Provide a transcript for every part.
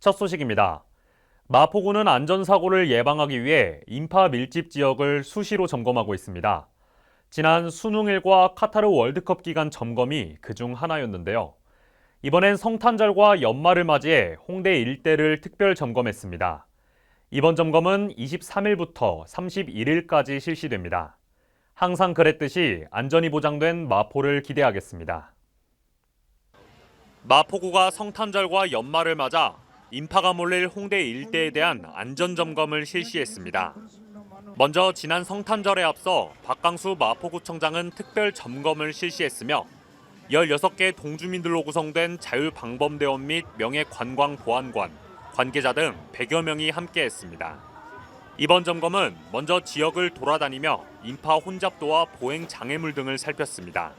첫 소식입니다. 마포구는 안전사고를 예방하기 위해 인파 밀집 지역을 수시로 점검하고 있습니다. 지난 수능일과 카타르 월드컵 기간 점검이 그중 하나였는데요. 이번엔 성탄절과 연말을 맞이해 홍대 일대를 특별 점검했습니다. 이번 점검은 23일부터 31일까지 실시됩니다. 항상 그랬듯이 안전이 보장된 마포를 기대하겠습니다. 마포구가 성탄절과 연말을 맞아 인파가 몰릴 홍대 일대에 대한 안전 점검을 실시했습니다. 먼저 지난 성탄절에 앞서 박강수 마포구청장은 특별 점검을 실시했으며 16개 동주민들로 구성된 자율방범대원 및 명예관광보안관, 관계자 등 100여 명이 함께했습니다. 이번 점검은 먼저 지역을 돌아다니며 인파 혼잡도와 보행 장애물 등을 살폈습니다.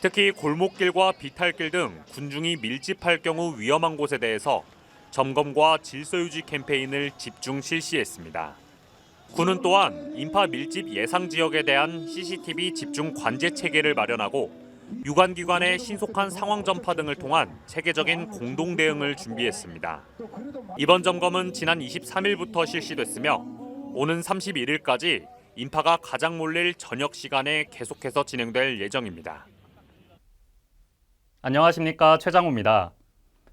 특히 골목길과 비탈길 등 군중이 밀집할 경우 위험한 곳에 대해서 점검과 질서 유지 캠페인을 집중 실시했습니다. 군은 또한 인파 밀집 예상 지역에 대한 CCTV 집중 관제 체계를 마련하고 유관 기관의 신속한 상황 전파 등을 통한 체계적인 공동 대응을 준비했습니다. 이번 점검은 지난 23일부터 실시됐으며 오는 31일까지 인파가 가장 몰릴 저녁 시간에 계속해서 진행될 예정입니다. 안녕하십니까 최장우입니다.